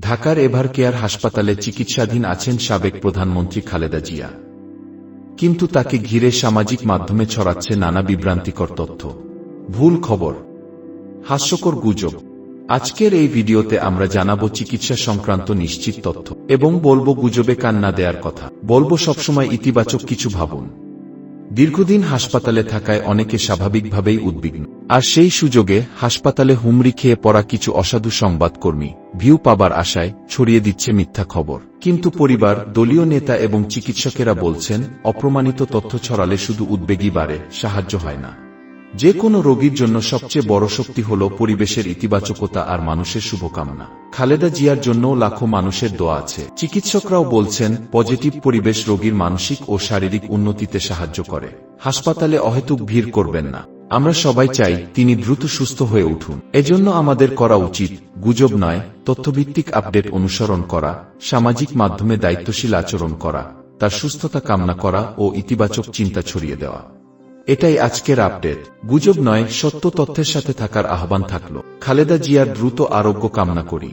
ঢাকার ever care হাসপাতালে চিকিৎসাধীন আছেন সাবেক প্রধানমন্ত্রী খালেদা জিয়া। কিন্তু তাকে ঘিরে সামাজিক মাধ্যমে ছড়াচ্ছে নানা বিভ্রান্তিকর তথ্য। ভুল খবর। হাস্যকর গুজব। আজকের এই ভিডিওতে আমরা জানাব চিকিৎসা সংক্রান্ত নিশ্চিত তথ্য এবং বলব গুজবে কান্না দেয়ার কথা। বলব সবসময় ইতিবাচক কিছু ভাবুন। দীর্ঘদিন হাসপাতালে থাকায় অনেকে স্বাভাবিকভাবেই উদ্বিগ্ন। আর সেই সুযোগে হাসপাতালে হুমড়ি খেয়ে পড়া কিছু অসাধু সংবাদকর্মী ভিউ পাবার আশায় ছড়িয়ে দিচ্ছে মিথ্যা খবর। কিন্তু পরিবার, দলীয় নেতা এবং চিকিৎসকেরা বলছেন, অপ্রমাণিত তথ্য ছড়ালে শুধু উদ্বেগই বাড়ে, সাহায্য হয় না। যে কোনো রোগীর জন্য সবচেয়ে বড় শক্তি হল পরিবেশের ইতিবাচকতা আর মানুষের শুভকামনা। খালেদা জিয়ার জন্যও লাখো মানুষের দোয়া আছে। চিকিৎসকরাও বলছেন, পজিটিভ পরিবেশ রোগীর মানসিক ও শারীরিক উন্নতিতে সাহায্য করে। হাসপাতালে অহেতুক ভিড় করবেন না। আমরা সবাই চাই তিনি দ্রুত সুস্থ হয়ে উঠুন। এজন্য আমাদের করা উচিত গুজব নয়, তথ্যভিত্তিক আপডেট অনুসরণ করা, সামাজিক মাধ্যমে দায়িত্বশীল আচরণ করা, তার সুস্থতা কামনা করা ও ইতিবাচক চিন্তা ছড়িয়ে দেওয়া। এটাই আজকের আপডেট। গুজব নয়, সত্য তথ্যের সাথে থাকার আহ্বান থাকল। খালেদা জিয়ার দ্রুত আরোগ্য কামনা করি।